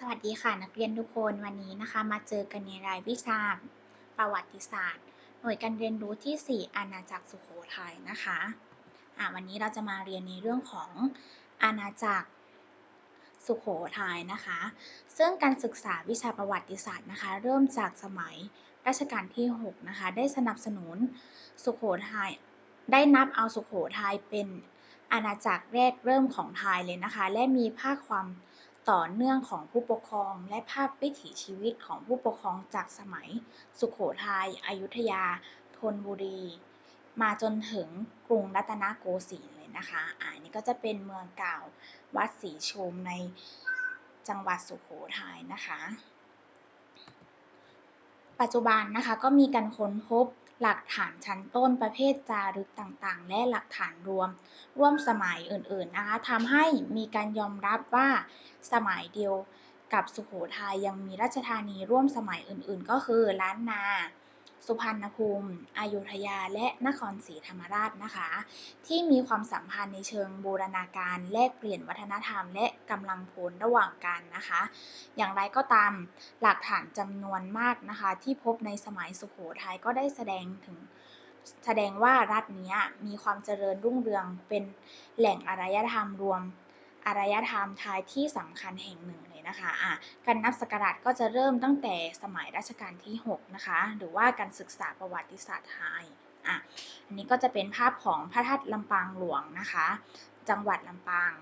สวัสดีค่ะนักเรียนทุกคนวันนี้นะคะ มาเจอกันในรายวิชา ประวัติศาสตร์ หน่วยการเรียนรู้ที่ 4 อาณาจักรสุโขทัยนะคะะวันนี้เราจะมาเรียนในเรื่องของอาณาจักรสุโขทัยนะคะ ซึ่งการศึกษาวิชาประวัติศาสตร์นะคะ เริ่มจากสมัยรัชกาลที่ 6 นะคะ ได้สนับสนุนสุโขทัยได้นับเอาสุโขทัยเป็นอาณาจักรแรกเริ่มของไทยเลยนะคะ และมีภาคความ ต่อเนื่องของผู้ปกครองและภาพวิถีชีวิตของผู้ปกครองจากสมัยสุขโขทยัย อยุธยา ธนบุรี มาจนถึงกรุงรัตนโกสินทร์เลยนะคะ อ่านี่ก็จะเป็นเมืองเก่าวัดศรีชมในจังหวัดสุขโขทัยนะคะ ปัจจุบันนะคะก็มีการค้นพบ หลักฐานชั้นต้นประเภทจารึกต่างๆ และหลักฐานรวม ร่วมสมัยอื่นๆนะคะทำให้มีการยอมรับว่าสมัยเดียวกับสุโขทัยยังมีราชธานีร่วมสมัยอื่นๆ ก็คือล้านนา สุพรรณภูมิ อยุธยา และนครศรีธรรมราชนะคะ ที่มีความสัมพันธ์ในเชิงบูรณาการ แลกเปลี่ยนวัฒนธรรม และกำลังพลระหว่างกันนะคะ อย่างไรก็ตามหลักฐานจำนวนมากนะคะ ที่พบในสมัยสุขโขทัยก็ได้แสดงถึงแสดงว่ารัฐนี้มีความเจริญรุ่งเรืองเป็นแหล่งอารยธรรมรวม อารยธรรมไทยที่สำคัญแห่งหนึ่งเลยนะคะะการนับสกราชก็จะเริ่มตั้งแต่สมัยรัชกาลที่ 6 นะคะ หรือว่าการศึกษาประวัติศาสตร์ไทยอะอันนี้ก็จะเป็นภาพของพระธาตุลำปางหลวงนะคะ จังหวัดลำปาง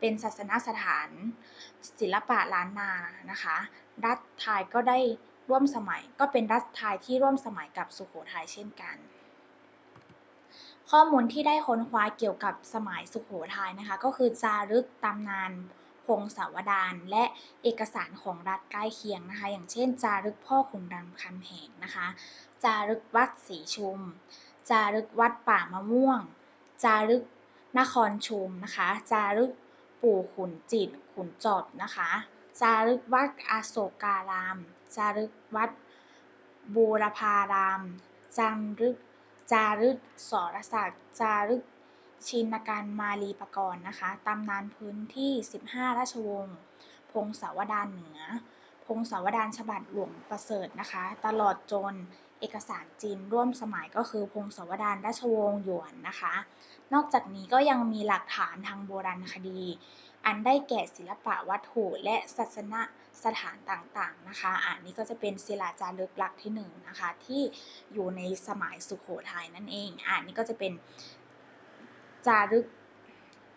เป็นศาสนสถาน ศิลปะล้านนานะคะ รัฐไทยก็ได้ร่วมสมัยก็เป็นรัฐไทยที่ร่วมสมัยกับสุโขทัยเช่นกัน ข้อมูลที่ได้ค้นคว้าเกี่ยวกับสมัยสุขโขทัยนะคะ ก็คือจารึกตำนานพงศาวดารและเอกสารของรัฐใกล้เคียงนะคะ อย่างเช่น จารึกพ่อขุนรามคำแหงนะคะ จารึกวัดศรีชุม จารึกวัดป่ามะม่วง จารึกนครชุมนะคะ จารึกปู่ขุนจิตขุนจอบนะคะ จารึกวัดอโศการาม จารึกวัดบูรพาราม จารึก จารึก สรศักดิ์ จารึก ชินการมาลีปกรณ์นะคะ ตำนานพื้นที่ 15 ราชวงศ์ พงศาวดารเหนือ พงศาวดารฉบับหลวงประเสริฐนะคะ ตลอดจนเอกสารจีนร่วมสมัยก็คือพงศาวดารราชวงศ์หยวนนะคะ นอกจากนี้ก็ยังมีหลักฐานทางโบราณคดี อันได้แก่ศิลปะวัตถุและศาสนสถานต่างๆนะคะ อันนี้ก็จะเป็นศิลาจารึกหลักที่1นนะคะที่อยู่ในสมัยสุขโขทัยนั่นเอง อันนี้ก็จะเป็นจารึก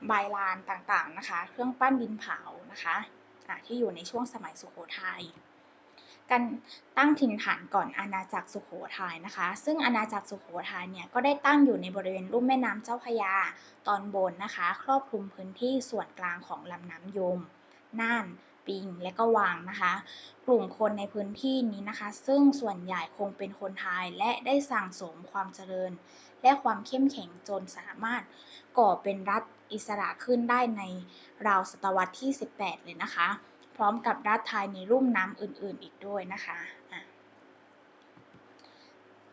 ใบลานต่างๆนะคะ เครื่องปั้นดินเผานะคะะที่อยู่ในช่วงสมัยสุขโขทัย การตั้งถิ่นฐานก่อนอาณาจักรสุขโขทัยนะคะ ซึ่งอาณาจักรสุขโขทัยเนี่ยก็ได้ตั้งอยู่ในบริเวณลุ่มแม่น้ำเจ้าพยาตอนบนนะคะ ครอบคลุมพื้นที่ส่วนกลางของลำน้ำยม น่าน ปิง และก็วางนะคะ กลุ่มคนในพื้นที่นี้นะคะ ซึ่งส่วนใหญ่คงเป็นคนไทยและได้สั่งสมความเจริญ และความเข้มแข็งจนสามารถก่อเป็นรัฐอิสระขึ้นได้ในราวศตวรรษที่ 18 เลยนะคะ พร้อมกับรัฐไทยในรุ่มน้ำอื่นๆอีกด้วยนะคะ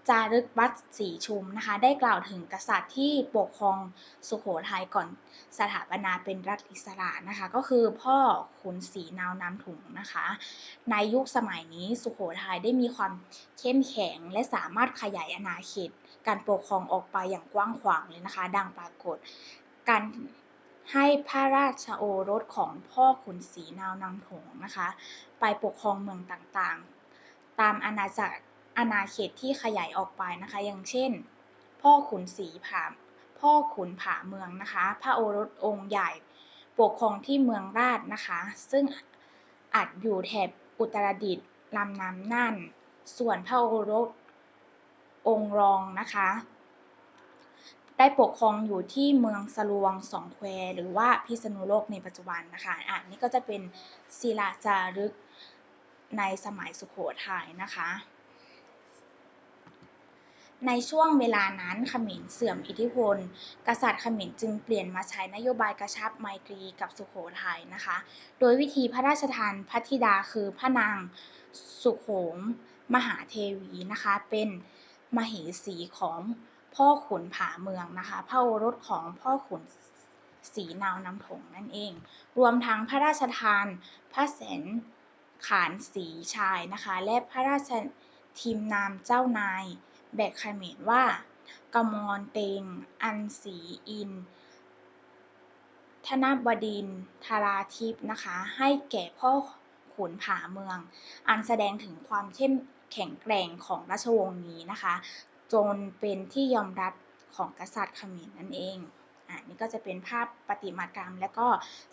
จารึกวัดศรีชุมนะคะ ได้กล่าวถึงกษัตริย์ที่ปกครองสุโขทัยก่อนสถาปนาเป็นรัฐอิสระนะคะ ก็คือพ่อขุนศรีนาวน้ำถุงนะคะ ในยุคสมัยนี้สุโขทัยได้มีความเข้มแข็งและสามารถขยายอาณาเขต การปกครองออกไปอย่างกว้างขวางเลยนะคะ ดังปรากฏการ ให้พระราชโอรสของพ่อขุนศรีนาวนำถงนะคะ ไปปกครองเมืองต่างๆ ตามอาณาจักรอาณาเขตที่ขยายออกไปนะคะ อย่างเช่น พ่อขุนศรีผาพ่อขุนผาเมืองนะคะ พระโอรสองค์ใหญ่ปกครองที่เมืองราชนะคะ ซึ่งอาจอยู่แถบอุตรดิตถ์ลำน้ำน่าน ส่วนพระโอรสองค์รองนะคะ ได้ปกครองอยู่ที่เมืองสลวงสองแควหรือว่าพิษณุโลกในปัจจุบันนะคะอ่านี่ก็จะเป็นศิลาจารึกในสมัยสุโขทัยนะคะ ในช่วงเวลานั้นขมรเสื่อมอิทธิพล กษัตริย์ขมรจึงเปลี่ยนมาใช้นโยบายกระชับไมตรีกับสุโขทัยนะคะ โดยวิธีพระราชทานพระธิดาคือพระนางสุโขมมหาเทวีนะคะ เป็นมเหสีของ พ่อขุนผาเมืองนะคะพระโอรสของพ่อขุนศรีนาวนำถงนั่นเอง รวมทั้งพระราชทาน พระแสนขานศรีชายนะคะ และพระราชทิมนามเจ้านาย แบกเขมรว่ากมรเตง อันศรีอินทนบดินทร์ธาราทิพย์นะคะ ให้แก่พ่อขุนผาเมือง อันแสดงถึงความเข้มแข็งแกร่งของราชวงศ์นี้นะคะ จนเป็นที่ยอมรับของกษัตริย์เขมรนั่นเองอ่านี่ก็จะเป็นภาพประติมากรรม และก็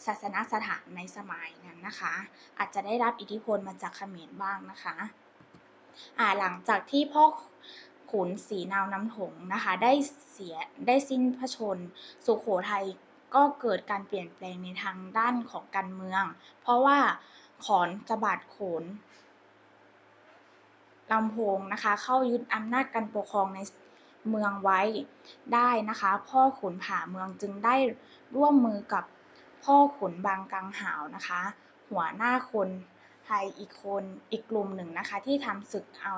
ศาสนสถานในสมัยนั้นนะคะ อาจจะได้รับอิทธิพลมาจากเขมรบ้างนะคะอ่าหลังจากที่พ่อขุนศรีนาวน้ำถงนะคะได้เสียได้สิ้นพระชน สุโขทัยก็เกิดการเปลี่ยนแปลงในทางด้านของการเมือง เพราะว่าขอนสะบัดโขน ลำโพงนะคะ เข้ายึดอำนาจการปกครองในเมืองไว้ได้นะคะ พ่อขุนผาเมืองจึงได้ร่วมมือกับพ่อขุนบางกังหาวนะคะ หัวหน้าคนไทยอีกคนอีกกลุ่มหนึ่งนะคะ ที่ทำศึกเอา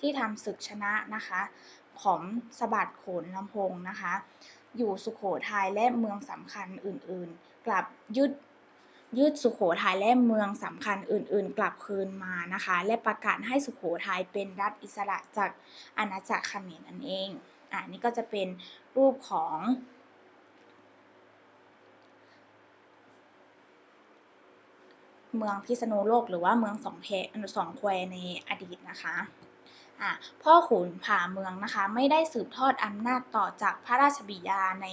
ที่ทำศึกชนะนะคะ ของสะบัดโขนลำโพงนะคะ อยู่สุขโขทัยและเมืองสำคัญอื่นๆ กลับยึด ยึดสุขโขทัยและเมืองสำคัญอื่น ๆ กลับคืนมานะคะ และประกาศให้สุขโขทัยเป็นรัฐอิสระจากอาณาจักรเขมรนั่นเองอ่านี่ก็จะเป็นรูปของเมืองพิษณุโลกหรือว่าเมืองสองแพสองแควในอดีตนะคะอะพ่อขุนผ่าเมืองนะคะ ไม่ได้สืบทอดอำนาจต่อจากพระราชบิดาใน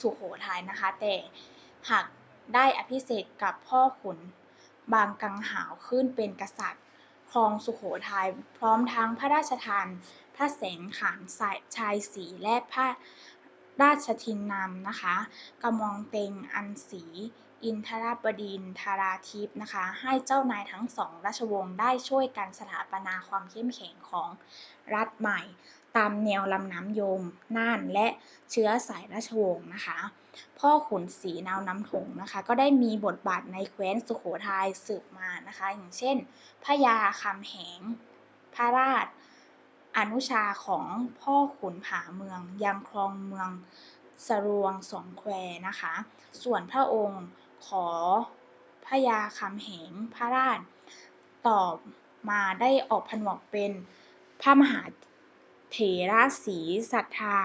สุโขทัยนะคะ แต่หาก ได้อภิเษกกับพ่อขุนบางกังหาวขึ้นเป็นกษัตริย์ครองสุโขทัย พร้อมทั้งพระราชทานพระแสงขานชายสีและพระราชทินนำนะคะกมองเต็งอันศรีอินทรบดินทร์ธาราทิพย์นะคะ ให้เจ้านายทั้งสองราชวงศ์ได้ช่วยกันสถาปนาความเข้มแข็งของรัฐใหม่ ตามแนวลำน้ำยม น่าน และเชื้อสายราชวงศ์นะคะ พ่อขุนศรีนาวน้ำถงนะคะ ก็ได้มีบทบาทในแคว้นสุโขทัยสืบมานะคะ อย่างเช่นพระยาคำแหง พระราช อนุชาของพ่อขุนผาเมือง ยังครองเมืองสรวงสองแควนะคะ ส่วนพระองค์ขอพระยาคำแหงพระราชต่อมาได้ออกผนวกเป็นพระมหา เถระศรีสัทธา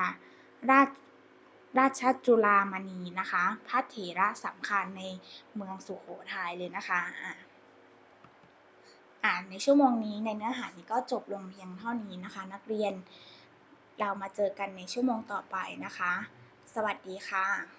ราชราชจุลามณีนะคะ พระเถระสำคัญในเมืองสุโขทัยเลยนะคะอ่าอ่านในชั่วโมงนี้ในเนื้อหานี้ก็จบลงเพียงเท่านี้นะคะ นักเรียนเรามาเจอกันในชั่วโมงต่อไปนะคะ สวัสดีค่ะ